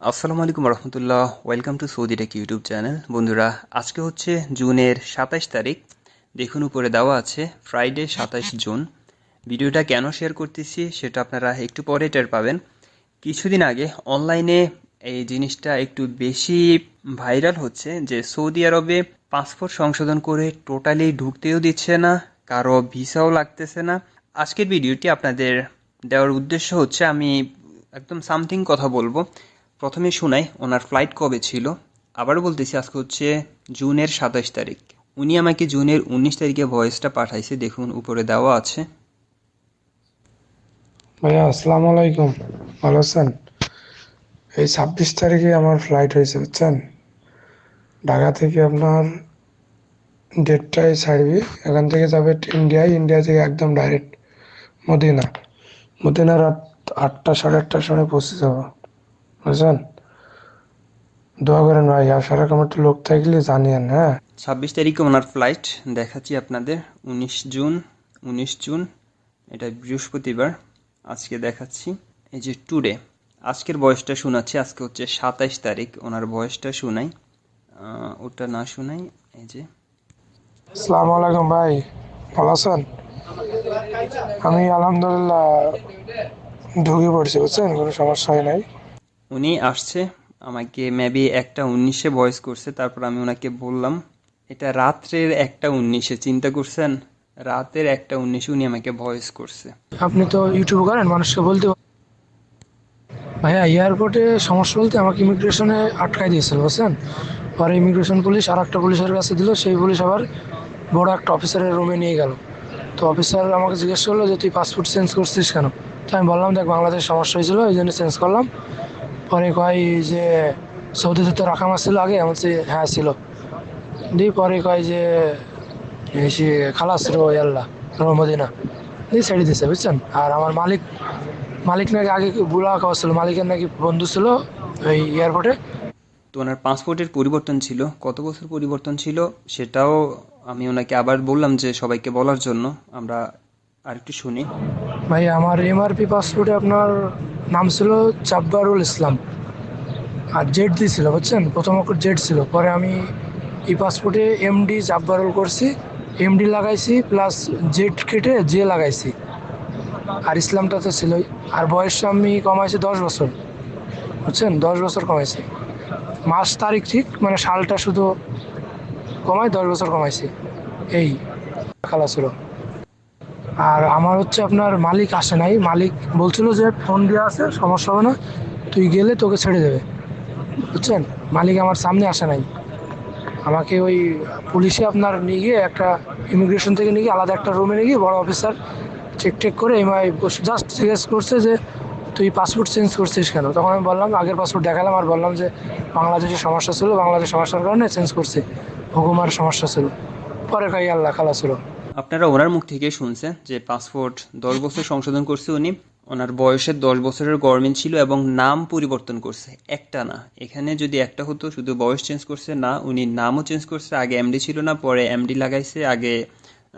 আসসালামু আলাইকুম রহমতুল্লাহ। Welcome to Saudi tech YouTube channel বন্ধুরা, আজকে হচ্ছে জুনের সাতাশ তারিখ। দেখুন, উপরে দেওয়া আছে ফ্রাইডে সাতাশ জুন ভিডিওটা কেন শেয়ার করতেছি সেটা আপনারা একটু পরে টের পাবেন। কিছুদিন আগে অনলাইনে এই জিনিসটা একটু বেশি ভাইরাল হচ্ছে যে সৌদি আরবে পাসপোর্ট সংশোধন করে টোটালি ঢুকতেও দিচ্ছে না, কারও ভিসাও লাগতেছে না। আজকের ভিডিওটি আপনাদের দেওয়ার উদ্দেশ্য হচ্ছে আমি একদম সামথিং কথা বলব। প্রথমে শোনাই, ওনার ফ্লাইট কবে ছিল? আবারও বলতেছি, আজকে হচ্ছে জুনের সাতাশ তারিখ। উনি আমাকে জুনের উনিশ তারিখে ভয়েসটা পাঠাইছে, দেখুন, উপরে দেওয়া আছে। ভাইয়া আসসালামু আলাইকুম ভালো আছেন? এই ছাব্বিশ তারিখে আমার ফ্লাইট হয়েছে, বুঝছেন? ঢাকা থেকে আপনার দেড়টায় ছাড়বি। এখান থেকে যাবে ইন্ডিয়ায়, ইন্ডিয়া থেকে একদম ডাইরেক্ট মদিনা। মদিনা রাত আটটা, সাড়ে আটটার সময় পৌঁছে যাব। বুঝছেন? দোয়া করেন ভাই আসার আমার তো লোক থাকলে জানিয়েন হ্যাঁ? ছাব্বিশ তারিখে ওনার ফ্লাইট দেখাচ্ছি আপনাদের উনিশ জুন উনিশ জুন এটা বৃহস্পতিবার আজকে দেখাচ্ছি। এই যে টুডে আজকের বয়সটা শোনাচ্ছি আজকে হচ্ছে সাতাইশ তারিখ ওনার বয়সটা শোনাই। ওটা না শোনাই এই যে। আসসালামু আলাইকুম ভাই ভালো আছেন? আমি আলহামদুলিল্লাহ ঢুকে পড়ছি বুঝছেন? কোনো সমস্যা হয় নাই। উনি আসছে, আমাকে মেবি একটা উনিশে ভয়েস করছে, তারপর আমি ওনাকে বললাম, এটা রাত্রের একটা উনিশে, চিন্তা করছেন? রাতের একটা উনিশে উনি আমাকে ভয়েস করছে। আপনি তো ইউটিউব করেন, মানুষকে বলতে ভাইয়া এয়ারপোর্টে সমস্যা বলতে আমাকে ইমিগ্রেশনে আটকাই দিয়েছিল, বুঝছেন? পরে ইমিগ্রেশন পুলিশ আর একটা পুলিশের কাছে দিল, সেই পুলিশ আবার বড় একটা অফিসারের রুমে নিয়ে গেল। তো অফিসার আমাকে জিজ্ঞেস করল যে, তুই পাসপোর্ট চেঞ্জ করছিস কেন? তো আমি বললাম, দেখ, বাংলাদেশ সমস্যা হয়েছিল এই জন্য চেঞ্জ করলাম। পরে কয় যে সৌদিতে তো রাখা মাছ ছিল আগে আমি হ্যাঁ ছিল। দিয়ে পরে কয় যে সে খালাস রো আল্লাহ রো মদিনা। দিয়ে ছেড়ে দিছে বুঝছেন? আর আমার মালিক মালিক নাকি আগে বুলা খাওয়া ছিল মালিকের নাকি বন্ধু ছিল ওই এয়ারপোর্টে তো ওনার পাসপোর্টের পরিবর্তন ছিল কত বছর পরিবর্তন ছিল সেটাও আমি ওনাকে আবার বললাম যে সবাইকে বলার জন্য আমরা আরেকটু শুনি। ভাই আমার এমআরপি পাসপোর্টে আপনার নাম ছিল চাব্বারুল ইসলাম। আর জেড দিয়েছিল বুঝছেন? প্রথম অক্ষর জেড ছিল। পরে আমি এই পাসপোর্টে এমডি চাব্বারুল করছি, এমডি লাগাইছি প্লাস জেড কেটে জে লাগাইছি। আর ইসলামটা তো ছিলই আর বয়সটা আমি কমাইছি দশ বছর, বুঝছেন? দশ বছর কমাইছি। মাস, তারিখ ঠিক মানে সালটা শুধু কমাই, দশ বছর কমাইছি। এই খেলা ছিল। আর আমার হচ্ছে আপনার মালিক আসে নাই। মালিক বলছিল যে ফোন দেওয়া আছে সমস্যা হবে না, তুই গেলে তোকে ছেড়ে দেবে। বুঝছেন? মালিক আমার সামনে আসে নাই। আমাকে ওই পুলিশে আপনার নিয়ে গিয়ে একটা ইমিগ্রেশন থেকে নিয়ে গিয়ে আলাদা একটা রুমে নিয়ে গিয়ে বড় অফিসার চেক টেক করে এমআই জাস্ট জিজ্ঞেস করছে যে তুই পাসপোর্ট চেঞ্জ করছিস কেন? তখন আমি বললাম, আগের পাসপোর্ট দেখালাম আর বললাম যে বাংলাদেশের সমস্যা ছিল, বাংলাদেশ সমস্যার কারণে চেঞ্জ করছি। হুকুমার সমস্যা ছিল। পরে কাই আল্লাহ খালা ছিল আপনারা ওনার মুখ থেকে শুনছেন যে পাসপোর্ট দশ বছর সংশোধন করছে উনি। ওনার বয়সের দশ বছরের গভর্নমেন্ট ছিল এবং নাম পরিবর্তন করছে। একটা না। এখানে যদি একটা হতো, শুধু বয়স চেঞ্জ করছে না, উনি নামও চেঞ্জ করছে। আগে এমডি ছিল না, পরে এমডি লাগাইছে, আগে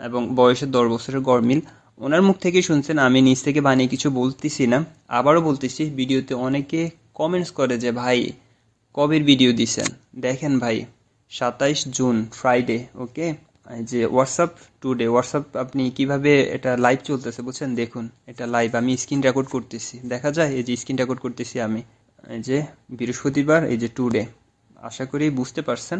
এবং বয়সের দশ বছরের গরমিল ওনার মুখ থেকে শুনছেন, আমি নিজ থেকে বানিয়ে কিছু বলতেছি না। আবারও বলতেছি, ভিডিওতে অনেকে কমেন্টস করে যে, ভাই, কবের ভিডিও দিছেন। দেখেন ভাই, সাতাইশ জুন ফ্রাইডে ওকে যে হোয়াটসঅ্যাপ টুডে হোয়াটসঅ্যাপ আপনি কীভাবে এটা লাইভ চলতেছে বুঝছেন? দেখুন, এটা লাইভ আমি স্ক্রিন রেকর্ড করতেছি। দেখা যায়, এই যে স্ক্রিন রেকর্ড করতেছি আমি। এই যে বৃহস্পতিবার, এই যে টুডে আশা করি বুঝতে পারছেন।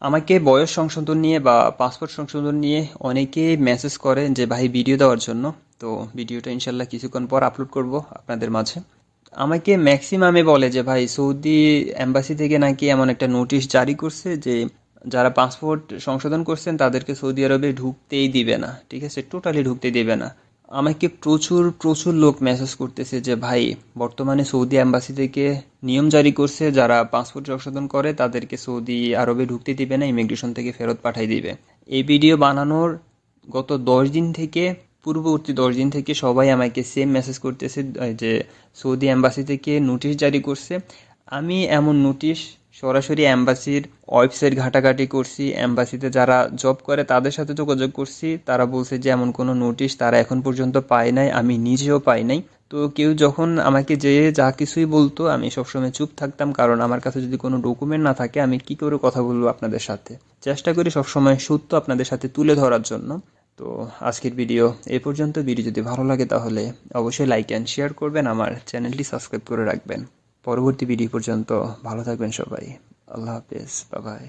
আমাকে বয়স সংশোধন নিয়ে বা পাসপোর্ট সংশোধন নিয়ে অনেকে মেসেজ করে যে, ভাই ভিডিও দেওয়ার জন্য। তো ভিডিওটা ইনশাল্লাহ কিছুক্ষণ পর আপলোড করব আপনাদের মাঝে। আমাকে ম্যাক্সিমামে বলে যে, ভাই, সৌদি এম্বাসি থেকে নাকি এমন একটা নোটিশ জারি করছে যে যারা পাসপোর্ট সংশোধন করছেন, তাদেরকে সৌদি আরবে ঢুকতেই দিবে না, ঠিক আছে? টোটালি ঢুকতে দেবে না। আমাকে প্রচুর প্রচুর লোক মেসেজ করতেছে যে, ভাই, বর্তমানে সৌদি অ্যাম্বাসি থেকে নিয়ম জারি করছে, যারা পাসপোর্ট সংশোধন করে, তাদেরকে সৌদি আরবে ঢুকতে দিবে না ইমিগ্রেশন থেকে ফেরত পাঠাই দিবে। এই ভিডিও বানানোর গত দশ দিন থেকে, পূর্ববর্তী দশ দিন থেকে সবাই আমাকে সেম মেসেজ করতেছে, যে, সৌদি অ্যাম্বাসি থেকে নোটিশ জারি করছে। আমি এমন নোটিশ সরাসরি অ্যাম্বাসির ওয়েবসাইট ঘাটাঘাটি করছি অ্যাম্বাসিতে যারা জব করে তাদের সাথে যোগাযোগ করছি, তারা বলছে যে এমন কোনো নোটিশ তারা এখন পর্যন্ত পায় নাই, আমি নিজেও পাই নাই। তো কেউ যখন আমাকে যে যা কিছুই বলতো, আমি সবসময় চুপ থাকতাম, কারণ আমার কাছে যদি কোনো ডকুমেন্ট না থাকে, আমি কি করে কথা বলব আপনাদের সাথে? চেষ্টা করি সবসময় সত্য আপনাদের সাথে তুলে ধরার জন্য। তো আজকের ভিডিও এই পর্যন্ত। ভিডিও যদি ভালো লাগে তাহলে অবশ্যই লাইক অ্যান্ড শেয়ার করবেন, আমার চ্যানেলটি সাবস্ক্রাইব করে রাখবেন। পরবর্তী ভিডিও পর্যন্ত ভালো থাকবেন সবাই। আল্লাহ হাফেজ। বাবাই